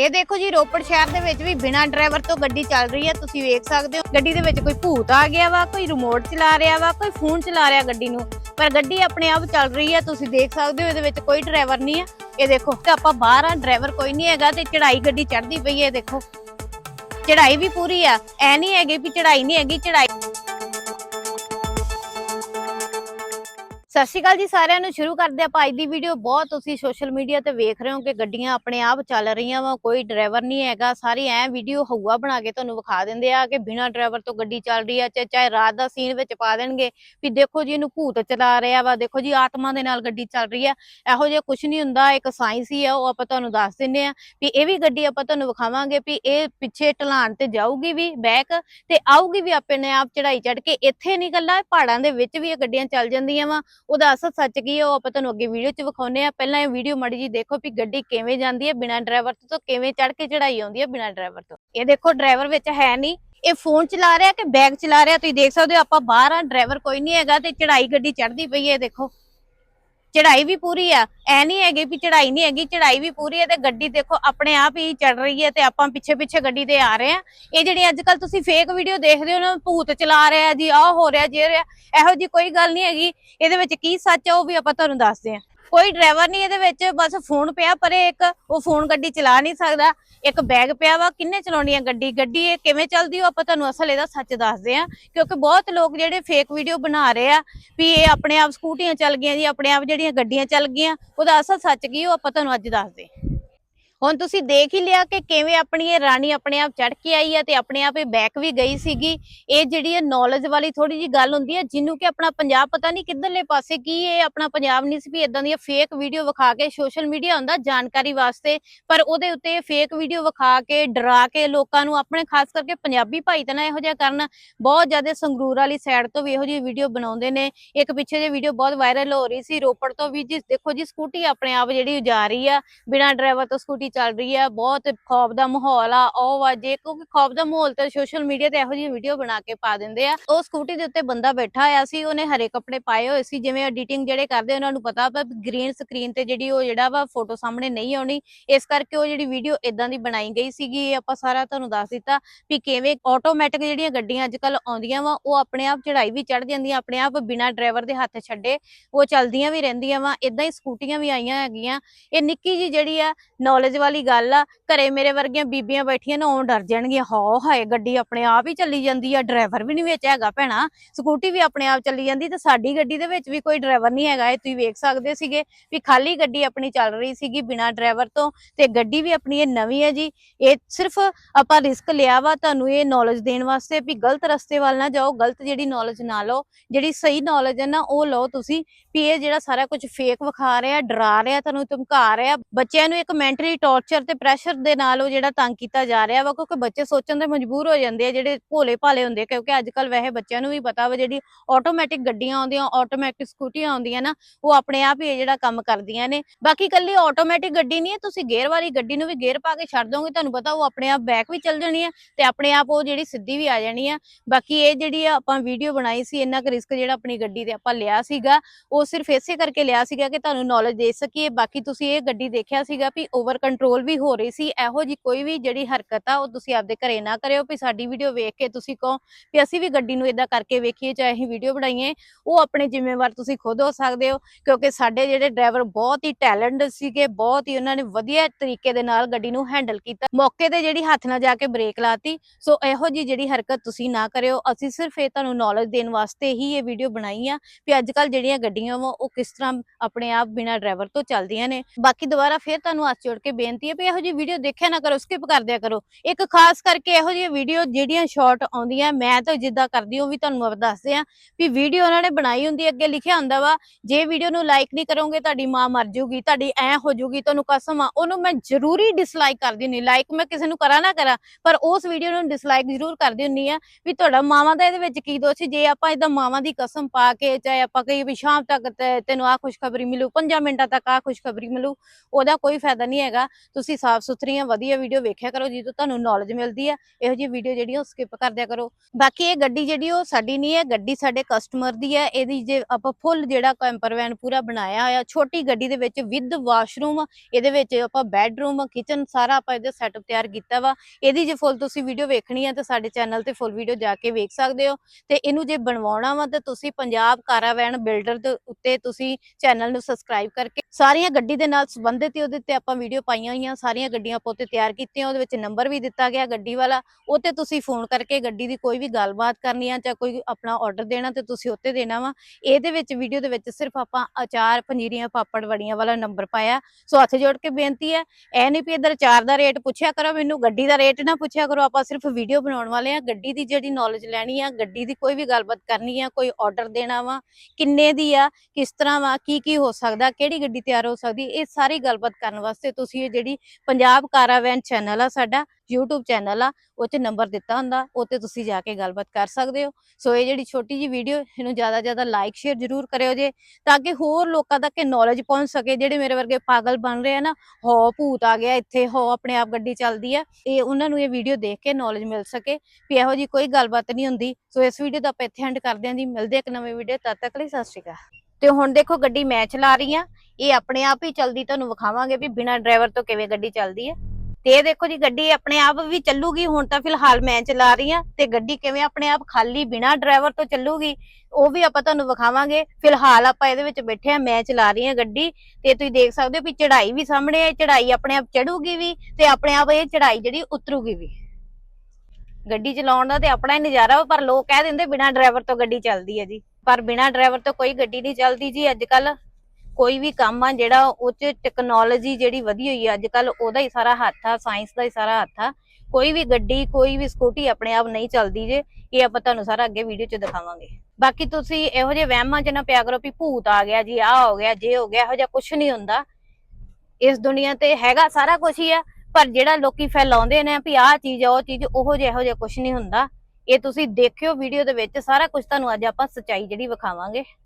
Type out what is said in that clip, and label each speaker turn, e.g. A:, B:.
A: ਇਹ ਦੇਖੋ ਜੀ, ਰੋਪੜ ਸ਼ਹਿਰ ਦੇ ਵਿੱਚ ਵੀ ਬਿਨਾਂ ਡਰਾਈਵਰ ਤੋਂ ਗੱਡੀ ਚੱਲ ਰਹੀ ਹੈ, ਤੁਸੀਂ ਵੇਖ ਸਕਦੇ ਹੋ। ਗੱਡੀ ਦੇ ਵਿੱਚ ਕੋਈ ਭੂਤ ਆ ਗਿਆ ਵਾ, ਕੋਈ ਰਿਮੋਟ ਚਲਾ ਰਿਹਾ ਵਾ, ਕੋਈ ਫੋਨ ਚਲਾ ਰਿਹਾ ਗੱਡੀ ਨੂੰ। ਪਰ ਗੱਡੀ ਆਪਣੇ ਆਪ ਚੱਲ ਰਹੀ ਹੈ, ਤੁਸੀਂ ਦੇਖ ਸਕਦੇ ਹੋ, ਇਹਦੇ ਵਿੱਚ ਕੋਈ ਡਰਾਈਵਰ ਨਹੀਂ ਹੈ। ਇਹ ਦੇਖੋ ਕਿ ਆਪਾਂ ਬਾਹਰ ਆ ਡਰਾਈਵਰ ਕੋਈ ਨਹੀਂ ਹੈਗਾ ਤੇ ਚੜਾਈ ਗੱਡੀ ਚੜਦੀ ਪਈ ਹੈ ਦੇਖੋ। ਚੜਾਈ ਵੀ ਪੂਰੀ ਆ, ਐ ਨਹੀਂ ਹੈਗੀ ਵੀ ਚੜਾਈ ਨਹੀਂ ਹੈਗੀ ਚੜਾਈ ਸਤਿ ਸ਼੍ਰੀ ਅਕਾਲ ਜੀ ਸਾਰਿਆਂ ਨੂੰ। ਸ਼ੁਰੂ ਕਰਦੇ ਆਪਾਂ ਅੱਜ ਦੀ ਵੀਡੀਓ ਬਹੁਤ ਤੁਸੀਂ ਸੋਸ਼ਲ ਮੀਡੀਆ ਤੇ ਵੇਖ ਰਹੇ ਹੋ ਕਿ ਗੱਡੀਆਂ ਆਪਣੇ ਆਪ ਚੱਲ ਰਹੀਆਂ ਵਾ। ਕੋਈ ਡਰਾਈਵਰ ਨਹੀਂ ਹੈਗਾ। ਸਾਰੀ ਐ ਵੀਡੀਓ ਹਊਆ ਬਣਾ ਕੇ ਤੁਹਾਨੂੰ ਵਿਖਾ ਦਿੰਦੇ ਆ ਕਿ ਬਿਨਾਂ ਡਰਾਈਵਰ ਤੋਂ ਗੱਡੀ ਚੱਲ ਰਹੀ ਆ। ਚਾਹੇ ਰਾਤ ਦਾ ਸੀਨ ਵਿੱਚ ਪਾ ਦੇਣਗੇ ਵੀ ਦੇਖੋ ਜੀ ਇਹਨੂੰ ਭੂਤ ਚਲਾ ਰਿਹਾ ਵਾ। ਦੇਖੋ ਜੀ ਆਤਮਾ ਦੇ ਨਾਲ ਗੱਡੀ ਚੱਲ ਰਹੀ ਆ। ਇਹੋ ਜਿਹਾ ਕੁਝ ਨਹੀਂ ਹੁੰਦਾ। ਇੱਕ ਸਾਇੰਸ ਹੀ ਆ। ਉਹ ਆਪਾਂ ਤੁਹਾਨੂੰ ਦੱਸ ਦਿੰਨੇ ਆ ਵੀ ਇਹ ਵੀ ਗੱਡੀ ਆਪਾਂ ਤੁਹਾਨੂੰ ਵਿਖਾਵਾਂਗੇ ਵੀ ਇਹ ਪਿੱਛੇ ਢਲਾਣ ਤੇ ਜਾਊਗੀ ਵੀ ਬੈਕ ਤੇ ਆਊਗੀ ਵੀ ਆਪਣੇ ਆਪ ਚੜਾਈ ਚੜ ਕੇ। ਇੱਥੇ ਨਹੀਂ ਗੱਲਾਂ, ਪਹਾੜਾਂ ਦੇ ਵਿੱਚ ਵੀ ਇਹ ਗੱਡੀਆਂ ਚੱਲ ਜਾਂਦੀਆਂ ਵਾ। ਉਹਦਾ ਅਸਲ ਸੱਚ ਕੀ ਹੈ, ਉਹ ਆਪਾਂ ਤੁਹਾਨੂੰ ਅੱਗੇ ਵੀਡੀਓ 'ਚ ਵਿਖਾਉਨੇ ਆ ਪਹਿਲਾਂ ਇਹ ਵੀਡੀਓ ਮਾੜੀ ਜੀ ਦੇਖੋ ਵੀ ਗੱਡੀ ਕਿਵੇਂ ਜਾਂਦੀ ਹੈ ਬਿਨਾਂ ਡਰਾਈਵਰ ਤੋਂ ਕਿਵੇਂ ਚੜ ਕੇ ਚੜਾਈ ਆਉਂਦੀ ਹੈ ਬਿਨਾਂ ਡਰਾਈਵਰ ਤੋਂ। ਇਹ ਦੇਖੋ ਡਰਾਈਵਰ ਵਿੱਚ ਹੈ ਨਹੀਂ। ਇਹ ਫੋਨ ਚਲਾ ਰਿਹਾ ਕਿ ਬੈਗ ਚਲਾ ਰਿਹਾ, ਤੁਸੀਂ ਦੇਖ ਸਕਦੇ ਹੋ ਆਪਾਂ ਬਾਹਰ ਆ ਡਰਾਈਵਰ ਕੋਈ ਨਹੀਂ ਹੈਗਾ ਤੇ ਚੜਾਈ ਗੱਡੀ ਚੜਦੀ ਪਈ ਹੈ ਦੇਖੋ। ਚੜਾਈ ਵੀ ਪੂਰੀ ਆ, ਐ ਨਹੀਂ ਹੈਗੀ ਵੀ ਚੜਾਈ ਨਹੀਂ ਹੈਗੀ, ਚੜਾਈ ਵੀ ਪੂਰੀ ਹੈ ਤੇ ਗੱਡੀ ਦੇਖੋ ਆਪਣੇ ਆਪ ਹੀ ਚੜ ਰਹੀ ਹੈ ਤੇ ਆਪਾਂ ਪਿੱਛੇ ਪਿੱਛੇ ਗੱਡੀ ਤੇ ਆ ਰਹੇ ਆ। ਇਹ ਜਿਹੜੀ ਅੱਜ ਕੱਲ ਤੁਸੀਂ ਫੇਕ ਵੀਡੀਓ ਦੇਖਦੇ ਹੋ ਨਾ, ਭੂਤ ਚਲਾ ਰਿਹਾ ਜੀ, ਆਹ ਹੋ ਰਿਹਾ, ਜੇ ਰਿਹਾ, ਇਹੋ ਜੀ ਕੋਈ ਗੱਲ ਨਹੀਂ ਹੈਗੀ। ਇਹਦੇ ਵਿੱਚ ਕੀ ਸੱਚ ਆ ਉਹ ਵੀ ਆਪਾਂ ਤੁਹਾਨੂੰ ਦੱਸਦੇ ਆ। ਕੋਈ ਡਰਾਈਵਰ ਨਹੀਂ ਇਹਦੇ ਵਿੱਚ, ਬਸ ਫੋਨ ਪਿਆ, ਪਰੇ ਇੱਕ ਉਹ ਫੋਨ ਗੱਡੀ ਚਲਾ ਨਹੀਂ ਸਕਦਾ। ਇੱਕ ਬੈਗ ਪਿਆ ਵਾ, ਕਿੰਨੇ ਚਲਾਉਣੀ ਆ ਗੱਡੀ? ਗੱਡੀ ਇਹ ਕਿਵੇਂ ਚੱਲਦੀ ਉਹ ਆਪਾਂ ਤੁਹਾਨੂੰ ਅਸਲ ਇਹਦਾ ਸੱਚ ਦੱਸਦੇ ਆ ਕਿਉਂਕਿ ਬਹੁਤ ਲੋਕ ਜਿਹੜੇ ਫੇਕ ਵੀਡੀਓ ਬਣਾ ਰਹੇ ਆ, ਵੀ ਇਹ ਆਪਣੇ ਆਪ ਸਕੂਟੀਆਂ ਚੱਲ ਗਈਆਂ ਜੀ, ਆਪਣੇ ਆਪ ਜਿਹੜੀਆਂ ਗੱਡੀਆਂ ਚੱਲ ਗਈਆਂ, ਉਹਦਾ ਅਸਲ ਸੱਚ ਕੀ ਉਹ ਆਪਾਂ ਤੁਹਾਨੂੰ ਅੱਜ ਦੱਸਦੇ ਹੁਣ ਤੁਸੀਂ ਦੇਖ ਹੀ ਲਿਆ ਕਿ ਕਿਵੇਂ ਆਪਣੀ ਇਹ ਰਾਣੀ ਆਪਣੇ ਆਪ ਚੜ ਕੇ ਆਈ ਹੈ ਤੇ ਆਪਣੇ ਆਪ ਇਹ ਬੈਕ ਵੀ ਗਈ ਸੀਗੀ। ਇਹ ਜਿਹੜੀ ਹੈ ਨੌਲੇਜ ਵਾਲੀ ਥੋੜੀ ਜੀ ਗੱਲ ਹੁੰਦੀ ਹੈ ਜਿਹਨੂੰ ਕਿ ਆਪਣਾ ਪੰਜਾਬ ਪਤਾ ਨਹੀਂ ਕਿੱਧਰਲੇ ਪਾਸੇ ਕੀ ਇਹ ਆਪਣਾ ਪੰਜਾਬ ਨਹੀਂ ਸੀ ਵੀ ਇਦਾਂ ਦੀਆਂ ਫੇਕ ਵੀਡੀਓ ਵਿਖਾ ਕੇ ਸੋਸ਼ਲ ਮੀਡੀਆ ਹੁੰਦਾ ਜਾਣਕਾਰੀ ਵਾਸਤੇ, ਪਰ ਉਹਦੇ ਉੱਤੇ ਫੇਕ ਵੀਡੀਓ ਵਿਖਾ ਕੇ, ਡਰਾ ਕੇ ਲੋਕਾਂ ਨੂੰ ਆਪਣੇ ਖਾਸ ਕਰਕੇ ਪੰਜਾਬੀ ਭਾਈ ਤਾਂ ਇਹੋ ਜਿਹਾ ਕਰਨ। ਬਹੁਤ ਜ਼ਿਆਦਾ ਸੰਗਰੂਰ ਵਾਲੀ ਸਾਈਡ ਤੋਂ ਵੀ ਇਹੋ ਜਿਹੀ ਵੀਡੀਓ ਬਣਾਉਂਦੇ ਨੇ। ਇੱਕ ਪਿੱਛੇ ਜੇ ਵੀਡੀਓ ਬਹੁਤ ਵਾਇਰਲ ਹੋ ਰਹੀ ਸੀ ਰੋਪੜ ਤੋਂ ਵੀ ਜੀ ਦੇਖੋ ਜੀ ਸਕੂਟੀ ਆਪਣੇ ਆਪ ਜਿਹੜੀ ਜਾ ਰਹੀ ਆ, ਬਿਨਾਂ ਡਰਾਈਵਰ ਤੋਂ ਸਕੂਟੀ ਚੱਲ ਰਹੀ ਆ, ਬਹੁਤ ਖੌਫ ਦਾ ਮਾਹੌਲ ਆ, ਉਹ ਵਾ ਜੇ ਕਿਉਂਕਿ ਖੌਫ ਦਾ ਮਾਹੌਲ ਤੇ ਸੋਸ਼ਲ ਮੀਡੀਆ ਤੇ ਇਹੋ ਜਿਹੀ ਵੀਡੀਓ ਬਣਾ ਕੇ ਪਾ ਦਿੰਦੇ ਆ। ਉਹ ਸਕੂਟੀ ਦੇ ਉੱਤੇ ਬੰਦਾ ਬੈਠਾ ਹੋਇਆ ਸੀ, ਉਹਨੇ ਹਰੇ ਕੱਪੜੇ ਪਾਏ ਹੋਏ ਸੀ, ਜਿਵੇਂ ਐਡੀਟਿੰਗ ਜਿਹੜੇ ਕਰਦੇ, ਉਹਨਾਂ ਨੂੰ ਪਤਾ ਵਾ ਗ੍ਰੀਨ ਸਕਰੀਨ ਤੇ ਜਿਹੜੀ ਉਹ ਜਿਹੜਾ ਵਾ ਫੋਟੋ ਸਾਹਮਣੇ ਨਹੀਂ ਆਉਣੀ। ਇਸ ਕਰਕੇ ਉਹ ਜਿਹੜੀ ਵੀਡੀਓ ਇਦਾਂ ਦੀ ਬਣਾਈ ਗਈ ਸੀਗੀ, ਇਹ ਆਪਾਂ ਸਾਰਾ ਤੁਹਾਨੂੰ ਦੱਸ ਦਿੱਤਾ ਵੀ ਕਿਵੇਂ ਆਟੋਮੈਟਿਕ ਜਿਹੜੀਆਂ ਗੱਡੀਆਂ ਅੱਜ ਕੱਲ ਆਉਂਦੀਆਂ ਵਾ, ਉਹ ਆਪਣੇ ਆਪ ਚੜਾਈ ਵੀ ਚੜ ਜਾਂਦੀਆਂ, ਆਪਣੇ ਆਪ ਬਿਨਾਂ ਡਰਾਈਵਰ ਦੇ ਹੱਥ ਛੱਡੇ ਉਹ ਚੱਲਦੀਆਂ ਵੀ ਰਹਿੰਦੀਆਂ ਵਾ ਇਦਾਂ ਹੀ ਸਕੂਟੀਆਂ ਵੀ ਆਈਆਂ ਹੈਗੀਆਂ। ਇਹ ਨਿੱਕੀ ਜੀ ਜਿਹੜੀ ਆ ਨੌਲੇਜ ਵਾਲੀ ਗੱਲ ਆ, ਘਰੇ ਮੇਰੇ ਵਰਗੀਆਂ ਬੀਬੀਆਂ ਬੈਠੀਆਂ ਨਾ, ਉਹ ਡਰ ਜਾਣਗੀਆਂ ਹਾਓ ਹਾਏ, ਗੱਡੀ ਆਪਣੇ ਆਪ ਹੀ ਚੱਲੀ ਜਾਂਦੀ ਆ, ਡਰਾਈਵਰ ਵੀ ਨਹੀਂ ਵਿੱਚ ਹੈਗਾ ਭੈਣਾ, ਸਕੂਟੀ ਵੀ ਆਪਣੇ ਆਪ ਚੱਲੀ ਜਾਂਦੀ, ਤੇ ਸਾਡੀ ਗੱਡੀ ਦੇ ਵਿੱਚ ਵੀ ਕੋਈ ਡਰਾਈਵਰ ਨਹੀਂ ਹੈਗਾ, ਇਹ ਤੁਸੀਂ ਵੇਖ ਸਕਦੇ ਸੀਗੇ ਵੀ ਖਾਲੀ ਗੱਡੀ ਆਪਣੀ ਚੱਲ ਰਹੀ ਸੀਗੀ ਬਿਨਾਂ ਡਰਾਈਵਰ ਤੋਂ, ਤੇ ਗੱਡੀ ਵੀ ਆਪਣੀ ਇਹ ਨਵੀਂ ਹੈ ਜੀ, ਇਹ ਸਿਰਫ ਆਪਾਂ ਰਿਸਕ ਲਿਆ ਵਾ ਤੁਹਾਨੂੰ ਇਹ ਨੌਲੇਜ ਦੇਣ ਵਾਸਤੇ ਵੀ ਗਲਤ ਰਸਤੇ ਵੱਲ ਨਾ ਜਾਓ, ਗਲਤ ਜਿਹੜੀ ਨੌਲੇਜ ਨਾ ਲਓ, ਜਿਹੜੀ ਸਹੀ ਨੌਲੇਜ ਹੈ ਨਾ, ਉਹ ਲਓ ਤੁਸੀਂ, ਵੀ ਇਹ ਜਿਹੜਾ ਸਾਰਾ ਕੁਝ ਫੇਕ ਵਿਖਾ ਰਿਹਾ, ਡਰਾ ਰਿਹਾ, ਤੁਹਾਨੂੰ ਧਮਕਾ ਰਿਹਾ, ਬੱਚਿਆਂ ਨੂੰ ਇੱਕ ਮੈਂਟਲੀ ਟੌਰਚਰ ਤੇ ਪ੍ਰੈਸ਼ਰ ਦੇ ਨਾਲ ਉਹ ਜਿਹੜਾ ਤੰਗ ਕੀਤਾ ਜਾ ਰਿਹਾ ਵਾ, ਕਿਉਂਕਿ ਬੱਚੇ ਸੋਚਣ ਦੇ ਮਜਬੂਰ ਹੋ ਜਾਂਦੇ ਆ, ਜਿਹੜੇ ਭੋਲੇ ਭਾਲੇ ਹੁੰਦੇ ਕਿਉਂਕਿ ਅੱਜ ਕੱਲ ਵੈਸੇ ਬੱਚਿਆਂ ਨੂੰ ਵੀ ਪਤਾ ਵਾ, ਜਿਹੜੀ ਆਟੋਮੈਟਿਕ ਗੱਡੀਆਂ ਆਉਂਦੀਆਂ ਆਟੋਮੈਟਿਕ ਸਕੂਟੀਆਂ ਆਉਂਦੀਆਂ ਨਾ, ਉਹ ਆਪਣੇ ਆਪ ਹੀ ਇਹ ਜਿਹੜਾ ਕੰਮ ਕਰਦੀਆਂ ਨੇ। ਬਾਕੀ ਕੱਲੀ ਆਟੋਮੈਟਿਕ ਗੱਡੀ ਨਹੀਂ ਹੈ, ਤੁਸੀਂ ਗੇਅਰ ਵਾਲੀ ਗੱਡੀ ਨੂੰ ਵੀ ਗੇਅਰ ਪਾ ਕੇ ਛੱਡ ਦੋਗੇ, ਤੁਹਾਨੂੰ ਪਤਾ ਉਹ ਆਪਣੇ ਆਪ ਬੈਕ ਵੀ ਚੱਲ ਜਾਣੀ ਹੈ ਤੇ ਆਪਣੇ ਆਪ ਉਹ ਜਿਹੜੀ ਸਿੱਧੀ ਵੀ ਆ ਜਾਣੀ ਆ। ਬਾਕੀ ਇਹ ਜਿਹੜੀ ਆ ਆਪਾਂ ਵੀਡੀਓ ਬਣਾਈ ਸੀ, ਇੰਨਾ ਕੁ ਰਿਸਕ ਜਿਹੜਾ ਆਪਣੀ ਗੱਡੀ ਤੇ ਆਪਾਂ ਲਿਆ ਸੀਗਾ, ਉਹ ਸਿਰਫ ਇਸੇ ਕਰਕੇ ਲਿਆ ਸੀਗਾ ਕਿ ਤੁਹਾਨੂੰ ਨੌਲੇਜ ਦੇ ਸਕੀਏ। ਬਾਕੀ ਤੁਸੀਂ ਇਹ ਗੱਡੀ ਦੇਖਿਆ ਸੀਗਾ ਵੀ ਓਵਰ ਕੰਟਰੋਲ ਵੀ ਹੋ ਰਹੀ ਸੀ, ਇਹੋ ਜੀ ਕੋਈ ਵੀ ਜਿਹੜੀ ਹਰਕਤ ਆ, ਉਹ ਤੁਸੀਂ ਆਪਦੇ ਘਰੇ ਨਾ ਕਰਿਓ, ਵੀ ਸਾਡੀ ਵੀਡੀਓ ਵੇਖ ਕੇ ਤੁਸੀਂ ਕਹੋ, ਵੀ ਅਸੀਂ ਵੀ ਗੱਡੀ ਨੂੰ ਇਦਾਂ ਕਰਕੇ ਵੇਖੀਏ ਚਾਹੇ ਅਸੀਂ ਵੀਡੀਓ ਬਣਾਈਏ, ਉਹ ਆਪਣੇ ਜ਼ਿੰਮੇਵਾਰ ਤੁਸੀਂ ਖੁਦ ਹੋ ਸਕਦੇ ਹੋ, ਕਿਉਂਕਿ ਸਾਡੇ ਜਿਹੜੇ ਡਰਾਈਵਰ ਬਹੁਤ ਹੀ ਟੈਲੈਂਟ ਸੀਗੇ, ਬਹੁਤ ਹੀ ਉਹਨਾਂ ਨੇ ਵਧੀਆ ਤਰੀਕੇ ਦੇ ਨਾਲ ਗੱਡੀ ਨੂੰ ਹੈਂਡਲ ਕੀਤਾ, ਮੌਕੇ ਤੇ ਜਿਹੜੀ ਹੱਥ ਨਾਲ ਜਾ ਕੇ ਬ੍ਰੇਕ ਲਾਤੀ, ਸੋ ਇਹੋ ਜੀ ਜਿਹੜੀ ਹਰਕਤ ਤੁਸੀਂ ਨਾ ਕਰਿਓ, ਅਸੀਂ ਸਿਰਫ ਇਹ ਤੁਹਾਨੂੰ ਨੌਲੇਜ ਦੇਣ ਵਾਸਤੇ ਹੀ ਇਹ ਵੀਡੀਓ ਬਣਾਈ ਆ, ਵੀ ਅੱਜ ਕੱਲ ਜਿਹੜੀਆਂ ਗੱਡੀਆਂ ਵਾ, ਉਹ ਕਿਸ ਤਰ੍ਹਾਂ ਆਪਣੇ ਆਪ ਬਿਨਾਂ ਡਰਾਈਵਰ ਤੋਂ ਚੱਲਦੀਆਂ ਨੇ, ਬਾਕੀ ਦੁਬਾਰਾ ਫਿਰ ਤੁਹਾਨੂੰ ਹੱਥ ਜੋੜ ਕੇ ਬੇਨਤੀ ਹੈ ਵੀ ਇਹੋ ਜੀ ਵੀਡੀਓ ਦੇਖਿਆ ਨਾ ਕਰੋ ਸਕਿਪ ਕਰ ਦਿਆ ਕਰੋ। ਇੱਕ ਖਾਸ ਕਰਕੇ ਇਹੋ ਜਿਹੀ ਵੀਡੀਓ ਜਿਹੜੀਆਂ ਸ਼ਾਰਟ ਆਉਂਦੀਆਂ, ਮੈਂ ਤਾਂ ਜਿੱਦਾਂ ਕਰਦੀ ਉਹ ਵੀ ਤੁਹਾਨੂੰ ਆਪ ਦੱਸਦੇ ਆ ਵੀ ਵੀਡੀਓ ਉਹਨਾਂ ਨੇ ਬਣਾਈ ਹੁੰਦੀ, ਅੱਗੇ ਲਿਖਿਆ ਹੁੰਦਾ ਵਾ, ਜੇ ਵੀਡੀਓ ਨੂੰ ਲਾਈਕ ਨਹੀਂ ਕਰੋਗੇ, ਤੁਹਾਡੀ ਮਾਂ ਮਰ ਜਾਊਗੀ ਤੁਹਾਡੀ ਐ ਹੋ ਜਾਊਗੀ ਤੁਹਾਨੂੰ ਕਸਮ ਆ, ਉਹਨੂੰ ਮੈਂ ਜ਼ਰੂਰੀ ਡਿਸਲਾਈਕ ਕਰਦੀ ਹੁੰਦੀ ਲਾਈਕ ਮੈਂ ਕਿਸੇ ਨੂੰ ਕਰਾਂ ਨਾ ਕਰਾਂ, ਪਰ ਉਸ ਵੀਡੀਓ ਨੂੰ ਡਿਸਲਾਈਕ ਜ਼ਰੂਰ ਕਰਦੀ ਹੁੰਦੀ ਆ ਵੀ ਤੁਹਾਡਾ ਮਾਵਾਂ ਦਾ ਇਹਦੇ ਵਿੱਚ ਕੀ ਦੋਸ਼ ਜੇ ਆਪਾਂ ਇਹਦਾ ਮਾਵਾਂ ਦੀ ਕਸਮ ਪਾ ਕੇ, ਚਾਹੇ ਆਪਾਂ ਕਹੀਏ ਵੀ ਸ਼ਾਮ ਤੱਕ ਤੈਨੂੰ ਆ ਖੁਸ਼ਖਬਰੀ ਮਿਲੂ 5 ਮਿੰਟਾਂ ਤੱਕ ਆ ਖੁਸ਼ਖਬਰੀ ਮਿਲੂ, ਉਹਦਾ ਕੋਈ ਫਾਇਦਾ ਨਹੀਂ ਹੈਗਾ। ਤੁਸੀਂ ਸਾਫ਼ ਸੁਥਰੀਆਂ, ਵਧੀਆ ਵੀਡੀਓ ਵੇਖਿਆ ਕਰੋ ਜਿਹਦੇ ਤੋਂ ਤੁਹਾਨੂੰ ਨੌਲੇਜ ਮਿਲਦੀ ਆ ਇਹੋ ਜਿਹੀ ਵੀਡੀਓ ਜਿਹੜੀ ਉਹ ਸਕਿਪ ਕਰਦਿਆ ਕਰੋ। ਬਾਕੀ ਇਹ ਗੱਡੀ ਜਿਹੜੀ ਉਹ ਸਾਡੀ ਨਹੀਂ ਹੈ, ਗੱਡੀ ਸਾਡੇ ਕਸਟਮਰ ਦੀ ਹੈ। ਇਹਦੀ ਜੇ ਆਪਾਂ ਫੁੱਲ ਜਿਹੜਾ ਕੈਂਪਰ ਵੈਨ ਪੂਰਾ ਬਣਾਇਆ ਹੋਇਆ, ਛੋਟੀ ਗੱਡੀ ਦੇ ਵਿੱਚ ਵਿਦ ਵਾਸ਼ਰੂਮ ਇਹਦੇ ਵਿੱਚ ਆਪਾਂ ਬੈੱਡਰੂਮ ਕਿਚਨ ਸਾਰਾ ਆਪਾਂ ਇਹਦਾ ਸੈਟਅਪ ਤਿਆਰ ਕੀਤਾ ਵਾ। ਇਹਦੀ ਜੇ ਫੁੱਲ ਤੁਸੀਂ ਵੀਡੀਓ ਵੇਖਣੀ ਹੈ ਤਾਂ ਸਾਡੇ ਚੈਨਲ ਤੇ ਫੁੱਲ ਵੀਡੀਓ ਜਾ ਕੇ ਵੇਖ ਸਕਦੇ ਹੋ। ਤੇ ਇਹਨੂੰ ਜੇ ਬਣਵਾਉਣਾ ਵਾ ਤਾਂ ਤੁਸੀਂ ਪੰਜਾਬ ਕਾਰਾਵੈਨ ਬਿਲਡਰ ਦੇ ਉੱਤੇ ਤੁਸੀਂ ਚੈਨਲ ਨੂੰ ਸਬਸਕ੍ਰਾਈਬ ਕਰਕੇ ਸਾਰੀਆਂ ਗੱਡੀ ਦੇ ਨਾਲ ਸੰਬੰਧਿਤ ਹੀ ਉਹਦੇ ਤੇ ਆਪਾਂ ਵੀਡੀਓ ਪਾਈ ਪਾਈਆਂ ਹੋਈਆਂ, ਸਾਰੀਆਂ ਗੱਡੀਆਂ ਆਪਾਂ ਉੱਤੇ ਤਿਆਰ ਕੀਤੀਆਂ, ਉਹਦੇ ਵਿੱਚ ਨੰਬਰ ਵੀ ਦਿੱਤਾ ਗਿਆ ਗੱਡੀ ਵਾਲਾ, ਉਹ ਤੇ ਤੁਸੀਂ ਫੋਨ ਕਰਕੇ ਗੱਡੀ ਦੀ ਕੋਈ ਵੀ ਗੱਲਬਾਤ ਕਰਨੀ ਆ ਜਾਂ ਕੋਈ ਆਪਣਾ ਆਰਡਰ ਦੇਣਾ ਤੇ ਤੁਸੀਂ ਉੱਤੇ ਦੇਣਾ ਵਾ। ਇਹਦੇ ਵਿੱਚ ਵੀਡੀਓ ਦੇ ਵਿੱਚ ਸਿਰਫ ਆਪਾਂ ਅਚਾਰ ਪੰਜੀਰੀਆਂ ਪਾਪੜ ਵੜੀਆਂ ਵਾਲਾ ਨੰਬਰ ਪਾਇਆ। ਸੋ ਹੱਥ ਜੋੜ ਕੇ ਬੇਨਤੀ ਹੈ, ਇਹ ਨਹੀਂ ਵੀ ਇਧਰ ਅਚਾਰ ਦਾ ਰੇਟ ਪੁੱਛਿਆ ਕਰੋ, ਮੈਨੂੰ ਗੱਡੀ ਦਾ ਰੇਟ ਨਾ ਪੁੱਛਿਆ ਕਰੋ, ਆਪਾਂ ਸਿਰਫ ਵੀਡੀਓ ਬਣਾਉਣ ਵਾਲੇ ਆ। ਗੱਡੀ ਦੀ ਜਿਹੜੀ ਨੌਲੇਜ ਲੈਣੀ ਆ, ਗੱਡੀ ਦੀ ਕੋਈ ਵੀ ਗੱਲਬਾਤ ਕਰਨੀ ਆ, ਕੋਈ ਆਰਡਰ ਦੇਣਾ ਵਾ, ਕਿੰਨੇ ਦੀ ਆ, ਕਿਸ ਤਰ੍ਹਾਂ ਵਾ ਕੀ ਕੀ ਹੋ ਸਕਦਾ, ਕਿਹੜੀ ਗੱਡੀ ਤਿਆਰ ਹੋ ਸਕਦੀ, ਇਹ ਸਾਰੀ ਗੱਲਬਾਤ ਕਰਨ ਵਾਸਤੇ ਤੁਸੀਂ ਜਿਹੜੀ ਪੰਜਾਬ ਕਾਰਾਵੈਨ ਚੈਨਲ ਆ, ਸਾਡਾ YouTube ਚੈਨਲ ਆ, ਉਹ 'ਚ ਨੰਬਰ ਦਿੱਤਾ ਹੁੰਦਾ ਉਹ ਤੇ ਤੁਸੀਂ ਜਾ ਕੇ ਗੱਲਬਾਤ ਕਰ ਸਕਦੇ ਹੋ। ਸੋ ਇਹ ਜਿਹੜੀ ਛੋਟੀ ਜੀ ਵੀਡੀਓ ਇਹਨੂੰ ਜ਼ਿਆਦਾ ਜ਼ਿਆਦਾ ਲਾਈਕ ਸ਼ੇਅਰ ਜ਼ਰੂਰ ਕਰਿਓ ਜੇ, ਤਾਂ ਕਿ ਹੋਰ ਲੋਕਾਂ ਤੱਕ ਇਹ ਨੌਲੇਜ ਪਹੁੰਚ ਸਕੇ, ਜਿਹੜੇ ਮੇਰੇ ਵਰਗੇ ਪਾਗਲ ਬਣ ਰਹੇ ਆ ਨਾ, ਹੋ ਭੂਤ ਆ ਗਿਆ ਇੱਥੇ, ਹੋ ਆਪਣੇ ਆਪ ਗੱਡੀ ਚੱਲਦੀ ਆ, ਇਹ ਉਹਨਾਂ ਨੂੰ ਇਹ ਵੀਡੀਓ ਦੇਖ ਕੇ ਨੌਲੇਜ ਮਿਲ ਸਕੇ, ਵੀ ਇਹੋ ਜੀ ਕੋਈ ਗੱਲਬਾਤ ਨਹੀਂ ਹੁੰਦੀ। ਸੋ ਇਸ ਵੀਡੀਓ ਦਾ ਆਪਾਂ ਇੱਥੇ ਐਂਡ ਕਰਦੇ ਹਾਂ ਜੀ, ਮਿਲਦੇ ਹਾਂ ਇੱਕ ਨਵੇਂ ਵੀਡੀਓ ਤਦ ਤੱਕ ਲਈ ਸਤਿ ਸ਼੍ਰੀ ਅਕਾਲ। ਤੇ ਹੁਣ ਦੇਖੋ ਗੱਡੀ ਮੈਂ ਚਲਾ ਰਹੀ ਆ ਇਹ ਆਪਣੇ ਆਪ ਹੀ ਚੱਲਦੀ, ਤੁਹਾਨੂੰ ਵਿਖਾਵਾਂਗੇ ਵੀ ਬਿਨਾਂ ਡਰਾਈਵਰ ਤੋਂ ਕਿਵੇਂ ਗੱਡੀ ਚੱਲਦੀ ਹੈ। ਤੇ ਇਹ ਦੇਖੋ ਜੀ, ਗੱਡੀ ਆਪਣੇ ਆਪ ਵੀ ਚੱਲੂਗੀ। ਹੁਣ ਤਾਂ ਫਿਲਹਾਲ ਮੈਂ ਚਲਾ ਰਹੀ ਆ ਤੇ ਗੱਡੀ ਕਿਵੇਂ ਆਪਣੇ ਆਪ ਖਾਲੀ ਬਿਨਾਂ ਡਰਾਈਵਰ ਤੋਂ ਚੱਲੂਗੀ, ਉਹ ਵੀ ਆਪਾਂ ਤੁਹਾਨੂੰ ਵਿਖਾਵਾਂਗੇ। ਫਿਲਹਾਲ ਆਪਾਂ ਇਹਦੇ ਵਿੱਚ ਬੈਠੇ ਆ ਮੈਂ ਚਲਾ ਰਹੀ ਆ ਗੱਡੀ। ਤੇ ਤੁਸੀਂ ਦੇਖ ਸਕਦੇ ਹੋ ਵੀ ਚੜਾਈ ਵੀ ਸਾਹਮਣੇ ਹੈ ਚੜਾਈ ਆਪਣੇ ਆਪ ਚੜੂਗੀ ਵੀ ਤੇ ਆਪਣੇ ਆਪ ਇਹ ਚੜਾਈ ਜਿਹੜੀ ਉਤਰੂਗੀ ਵੀ। ਗੱਡੀ ਚਲਾਉਣ ਦਾ ਤੇ ਆਪਣਾ ਹੀ ਨਜ਼ਾਰਾ ਵਾ, ਪਰ ਲੋਕ ਕਹਿ ਦਿੰਦੇ ਬਿਨਾਂ ਡਰਾਈਵਰ ਤੋਂ ਗੱਡੀ ਚੱਲਦੀ ਹੈ ਜੀ। ਪਰ ਬਿਨਾਂ ਡਰਾਈਵਰ ਤੋਂ ਕੋਈ ਗੱਡੀ ਨਹੀਂ ਚੱਲਦੀ ਜੀ। ਅੱਜ ਕੱਲ ਕੋਈ ਵੀ ਕੰਮ ਆ, ਜਿਹੜਾ ਉਹ ਚ ਟੈਕਨੋਲੋਜੀ ਜਿਹੜੀ ਵਧੀ ਹੋਈ ਆ ਅੱਜ ਕੱਲ ਉਹਦਾ ਹੀ ਸਾਰਾ ਹੱਥ ਆ ਸਾਇੰਸ ਦਾ ਹੀ ਸਾਰਾ ਹੱਥ ਆ। ਕੋਈ ਵੀ ਗੱਡੀ, ਕੋਈ ਵੀ ਸਕੂਟੀ ਆਪਣੇ ਆਪ ਨਹੀਂ ਚੱਲਦੀ ਜੇ, ਇਹ ਆਪਾਂ ਤੁਹਾਨੂੰ ਸਾਰਾ ਅੱਗੇ ਵੀਡੀਓ 'ਚ ਦਿਖਾਵਾਂਗੇ। ਬਾਕੀ ਤੁਸੀਂ ਇਹੋ ਜਿਹੇ ਵਹਿਮਾਂ 'ਚ ਨਾ ਪਿਆ ਕਰੋ ਵੀ ਭੂਤ ਆ ਗਿਆ ਜੀ, ਆਹ ਹੋ ਗਿਆ, ਜੇ ਹੋ ਗਿਆ, ਇਹੋ ਜਿਹਾ ਕੁਝ ਨਹੀਂ ਹੁੰਦਾ। ਇਸ ਦੁਨੀਆ ਤੇ ਹੈਗਾ ਸਾਰਾ ਕੁਝ ਹੀ ਆ, ਪਰ ਜਿਹੜਾ ਲੋਕੀ ਫੈਲਾਉਂਦੇ ਨੇ ਵੀ ਆਹ ਚੀਜ਼ ਆ, ਉਹ ਚੀਜ਼, ਉਹੋ ਜਿਹਾ, ਇਹੋ ਜਿਹਾ ਕੁਝ ਨਹੀਂ ਹੁੰਦਾ। ਇਹ ਤੁਸੀਂ ਦੇਖਿਓ ਵੀਡੀਓ ਦੇ ਵਿੱਚ ਸਾਰਾ ਕੁਝ ਤੁਹਾਨੂੰ ਅੱਜ ਆਪਾਂ ਸੱਚਾਈ ਜਿਹੜੀ ਵਿਖਾਵਾਂਗੇ।